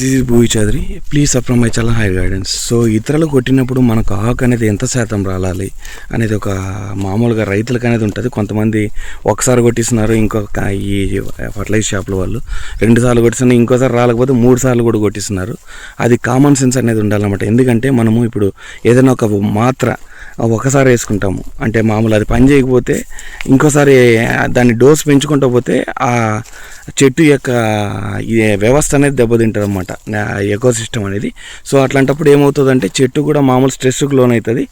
This is Bhuvi Chaudhary. Please సప్రమ్ my చాలా higher guidance so ఇతరులు కొట్టినప్పుడు మనకు ఆకు అనేది ఎంత శాతం రాలాలి అనేది ఒక మామూలుగా రైతులకు అనేది ఉంటుంది. కొంతమంది ఒకసారి కొట్టిస్తున్నారు ఇంకొక ఈ ఫర్టిలైజర్ షాపుల వాళ్ళు రెండు సార్లు కొట్టిస్తున్నారు ఇంకోసారి రాలేకపోతే మూడు సార్లు కూడా కొట్టిస్తున్నారు అది కామన్ సెన్స్ అనేది ఉండాలన్నమాట. ఎందుకంటే మనము ఇప్పుడు ఏదైనా ఒక మాత్ర ఒకసారి వేసుకుంటాము. అంటే మామూలు అది పని చేయకపోతే ఇంకోసారి దాన్ని డోస్ పెంచుకుంటూ పోతే ఆ చెట్టు యొక్క వ్యవస్థ అనేది దెబ్బతింటుంది అనమాట ఎకో సిస్టమ్ అనేది. సో అట్లాంటప్పుడు ఏమవుతుందంటే చెట్టు కూడా మామూలు స్ట్రెస్కి లోన్ అవుతుంది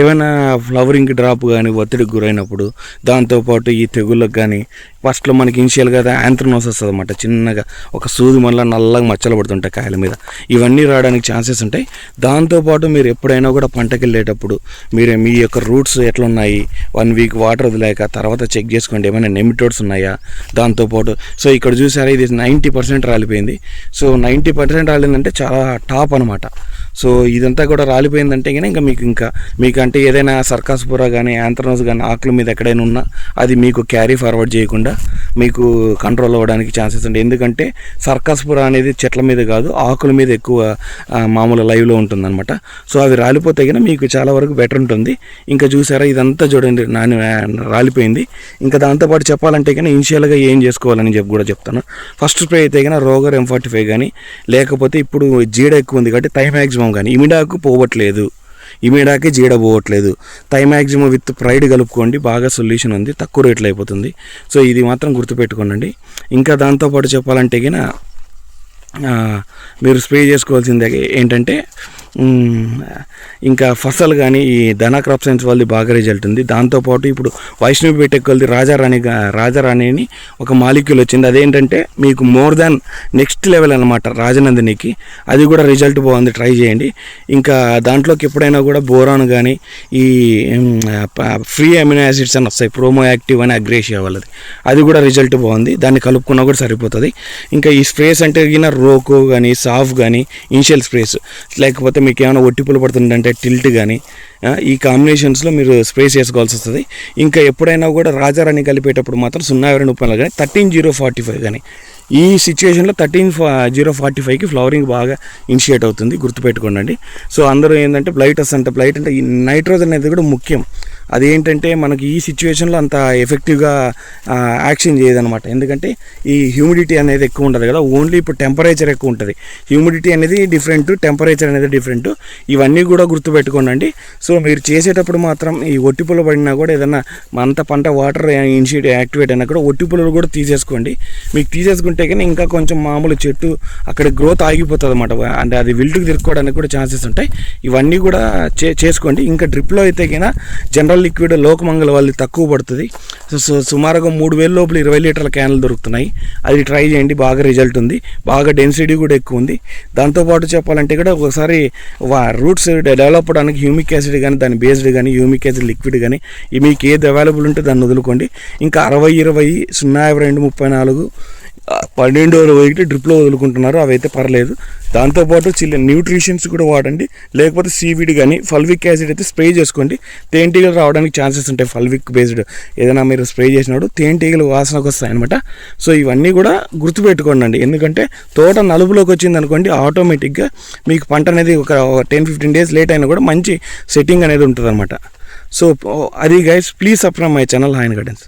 ఏమైనా ఫ్లవరింగ్ డ్రాప్ కానీ ఒత్తిడికి గురైనప్పుడు దాంతోపాటు ఈ తెగుళ్ళకి కానీ ఫస్ట్లో మనకి ఇనిషియల్గా యాంత్రనోస్ వస్తుంది అనమాట చిన్నగా ఒక సూది మళ్ళీ నల్లగా మచ్చలు పడుతుంటాయి కాయల మీద. ఇవన్నీ రావడానికి ఛాన్సెస్ ఉంటాయి. దాంతోపాటు మీరు ఎప్పుడైనా కూడా పంటకి వెళ్ళేటప్పుడు మీరు మీ యొక్క రూట్స్ ఎట్లా ఉన్నాయి వన్ వీక్ వాటర్ వదిలేక తర్వాత చెక్ చేసుకోండి. ఏమైనా నెమిటోడ్స్ ఉన్నాయా? దాంతోపాటు సో ఇక్కడ చూసారా ఇది నైంటీ పర్సెంట్ రాలిపోయింది. సో నైంటీ పర్సెంట్ రాలిందంటే చాలా టాప్ అనమాట సో ఇదంతా కూడా రాలిపోయిందంటే కానీ ఇంకా మీకు ఇంకా మీకు అంటే ఏదైనా సర్కాస్పురా కానీ యాంత్రనోస్ కానీ ఆకుల మీద ఎక్కడైనా ఉన్నా అది మీకు క్యారీ ఫార్వర్డ్ చేయకుండా మీకు కంట్రోల్ అవ్వడానికి ఛాన్సెస్ ఉంటాయి. ఎందుకంటే సర్కాస్పుర అనేది చెట్ల మీద కాదు ఆకుల మీద ఎక్కువ మామూలు లైవ్లో ఉంటుందన్నమాట. సో అవి రాలిపోతే కానీ మీకు చాలా వరకు బెటర్ ఉంటుంది. ఇంకా చూసారా ఇదంతా చూడండి నాని రాలిపోయింది. ఇంకా దాంతోపాటు చెప్పాలంటే కానీ ఇనిషియల్గా ఏం చేసుకోవాలని చెప్పి కూడా చెప్తాను. ఫస్ట్ స్ప్రే అయితే కానీ రోగర్ ఎం ఫార్టీ ఫైవ్ కానీ లేకపోతే ఇప్పుడు జీడ ఎక్కువ ఉంది కాబట్టి టైం మ్యాక్సిమం కానీ ఇమిడాకు పోవట్లేదు. ఇమిడాకి జీడ పోవట్లేదు. టై విత్ ప్రైడ్ కలుపుకోండి బాగా సొల్యూషన్ ఉంది తక్కువ రేట్లో అయిపోతుంది. సో ఇది మాత్రం గుర్తుపెట్టుకోనండి. ఇంకా దాంతోపాటు చెప్పాలంటే గిన మీరు స్ప్రే చేసుకోవాల్సిందే ఏంటంటే ఇంకా ఫసల్ కానీ ఈ ధనా క్రాప్ సైన్స్ వాళ్ళది బాగా రిజల్ట్ ఉంది. దాంతోపాటు ఇప్పుడు వైష్ణవి బీటెక్ వాళ్ళది రాజారాణి రాజారాణిని ఒక మాలిక్యూల్ వచ్చింది. అదేంటంటే మీకు మోర్ దాన్ నెక్స్ట్ లెవెల్ అనమాట రాజనందినికి. అది కూడా రిజల్ట్ బాగుంది. ట్రై చేయండి. ఇంకా దాంట్లోకి ఎప్పుడైనా కూడా బోరాన్ కానీ ఈ ఫ్రీ అమినో యాసిడ్స్ అని వస్తాయి. ప్రోమో యాక్టివ్ అని అగ్రేషియా వాళ్ళది. అది కూడా రిజల్ట్ బాగుంది. దాన్ని కలుపుకున్నా కూడా సరిపోతుంది. ఇంకా ఈ స్ప్రేస్ అంటే రోకో కానీ సాఫ్ కానీ ఇనిషియల్ స్ప్రేస్. లేకపోతే మీకు ఏమైనా ఒట్టిపులు పడుతుందంటే టిల్ట్ కానీ ఈ కాంబినేషన్స్లో మీరు స్ప్రే చేసుకోవాల్సి వస్తుంది. ఇంకా ఎప్పుడైనా కూడా రాజారాణి కలిపేటప్పుడు మాత్రం సున్నా ఇరవై ముప్పై కానీ థర్టీన్ జీరో ఫార్టీ ఫైవ్ కానీ ఈ సిచ్యువేషన్లో థర్టీన్ జీరో ఫార్టీ ఫైవ్కి ఫ్లవరింగ్ బాగా ఇనిషియేట్ అవుతుంది. గుర్తుపెట్టుకోండి సో అందరూ ఏంటంటే బ్లైటస్ అంటే బ్లైట్ అంటే ఈ నైట్రోజన్ అనేది కూడా ముఖ్యం. అదేంటంటే మనకి ఈ సిచ్యువేషన్లో అంత ఎఫెక్టివ్గా యాక్షన్ చేయదనమాట ఎందుకంటే ఈ హ్యూమిడిటీ అనేది ఎక్కువ ఉంటుంది కదా ఓన్లీ ఇప్పుడు టెంపరేచర్ ఎక్కువ ఉంటుంది. హ్యూమిడిటీ అనేది డిఫరెంట్ టెంపరేచర్ అనేది డిఫరెంట్. ఇవన్నీ కూడా గుర్తుపెట్టుకోండి సో మీరు చేసేటప్పుడు మాత్రం ఈ ఒట్టిపుల పడినా కూడా ఏదన్నా అంత పంట వాటర్ ఇనిషియేట్ యాక్టివేట్ అయినా కూడా ఒట్టిపుల్లలు కూడా తీసేసుకోండి. మీకు తీసేసుకుంటే కానీ ఇంకా కొంచెం మామూలు చెట్టు అక్కడ గ్రోత్ ఆగిపోతుంది అనమాట అంటే అది విల్టుకు తిరుక్కోవడానికి కూడా ఛాన్సెస్ ఉంటాయి. ఇవన్నీ కూడా చే చేసుకోండి. ఇంకా డ్రిప్లో అయితే కన్నా జనరల్ లిక్విడ్ లోకమంగళ వాళ్ళు తక్కువ పడుతుంది. సో సుమారుగా మూడు వేల లోపల ఇరవై లీటర్ల క్యాన్లు దొరుకుతున్నాయి. అది ట్రై చేయండి బాగా రిజల్ట్ ఉంది. బాగా డెన్సిటీ కూడా ఎక్కువ ఉంది. దాంతోపాటు చెప్పాలంటే కూడా ఒకసారి వా రూట్స్ డెవలప్ అవడానికి హ్యూమిక్ యాసిడ్ కానీ దాని బేస్డ్ కానీ హ్యూమిక్ యాసిడ్ లిక్విడ్ కానీ మీకు ఏది అవైలబుల్ ఉంటే దాన్ని వదులుకోండి. ఇంకా అరవై ఇరవై సున్నా యాభై రెండు ముప్పై నాలుగు పన్నెండు రోజులకి డ్రిప్లో వదులుకుంటున్నారు అవైతే పర్లేదు. దాంతోపాటు చిల్లి న్యూట్రిషన్స్ కూడా వాడండి. లేకపోతే సీవీడ్ కానీ ఫల్విక్ యాసిడ్ అయితే స్ప్రే చేసుకోండి. తేనెటీగలు రావడానికి ఛాన్సెస్ ఉంటాయి ఫల్విక్ బేస్డ్. ఏదైనా మీరు స్ప్రే చేసినప్పుడు తేనెటీగలు వాసనకు వస్తాయన్నమాట సో ఇవన్నీ కూడా గుర్తుపెట్టుకోండి ఎందుకంటే తోట నలుపులోకి వచ్చింది అనుకోండి ఆటోమేటిక్గా మీకు పంట అనేది ఒక టెన్ ఫిఫ్టీన్ డేస్ లేట్ అయినా కూడా మంచి సెట్టింగ్ అనేది ఉంటుంది అనమాట సో అది guys please subscribe my channel హాయన్ gardens